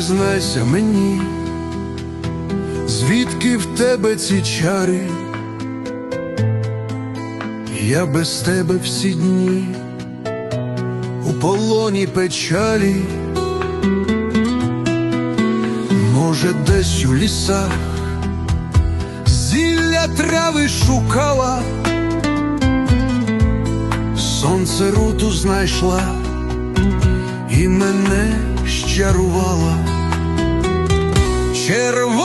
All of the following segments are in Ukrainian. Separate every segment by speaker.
Speaker 1: здається мені, звідки в тебе ці чари, я без тебе всі дні у полоні печалі, може, десь у лісах зілля трави шукала, сонце руту знайшла і мене щарувала Chervo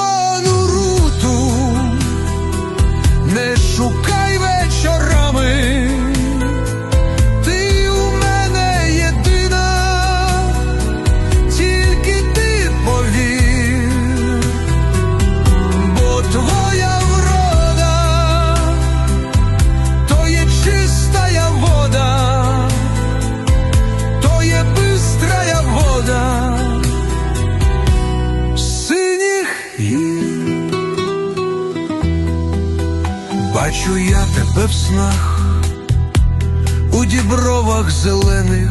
Speaker 1: Бачу я тебе в снах, у дібровах зелених,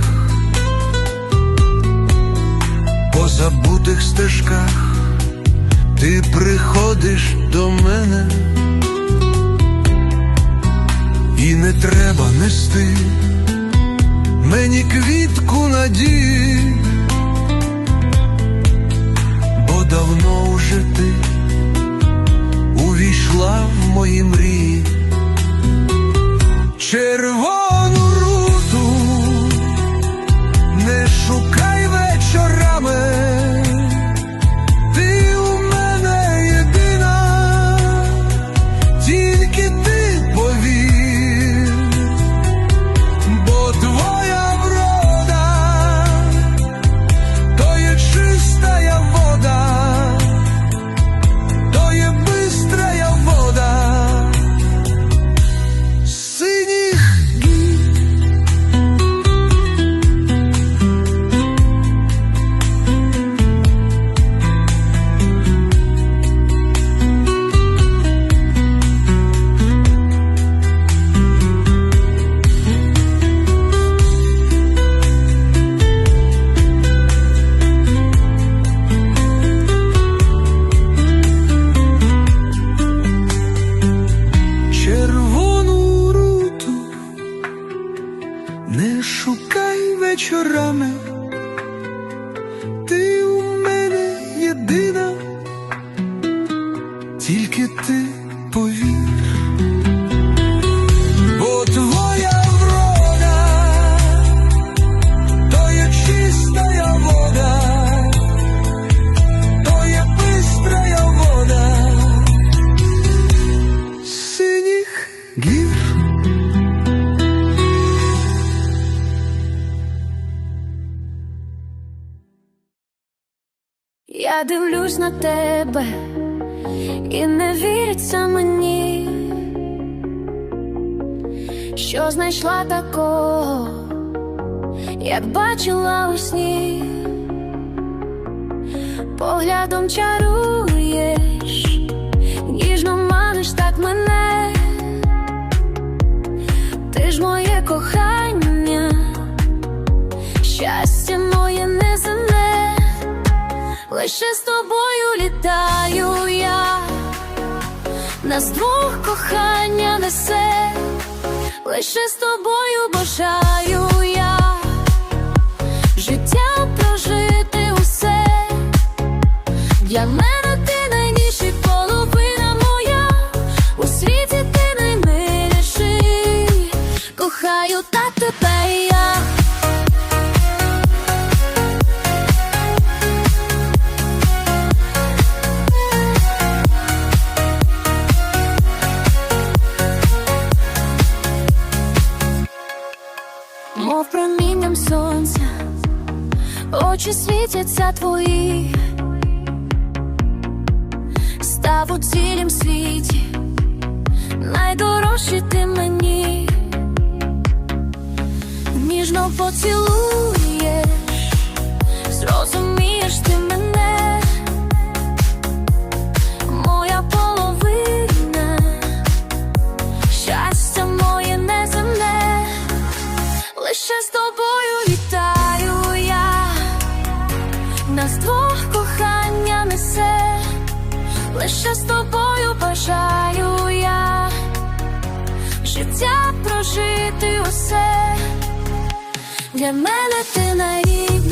Speaker 1: по забутих стежках. Ти приходиш до мене, і не треба нести мені квітку надії, гір.
Speaker 2: Я дивлюсь на тебе і не віриться мені, що знайшла такого, як бачила у сні, поглядом чаруєш, ж моє кохання, щастя моє неземне. Лише з тобою літаю я, нас двох кохання несе, лише з тобою бажаю я, життя прожити усе, для мене мов промінням сонця, очі світяться твої, став у цілім світі, найдорожчий ти мені, ніжно поцілуєш, зрозумієш ти мене, моя половина, щастя моє неземне. Лише з тобою вітаю я, нас двох кохання несе, лише з тобою Для мене ти найрідніша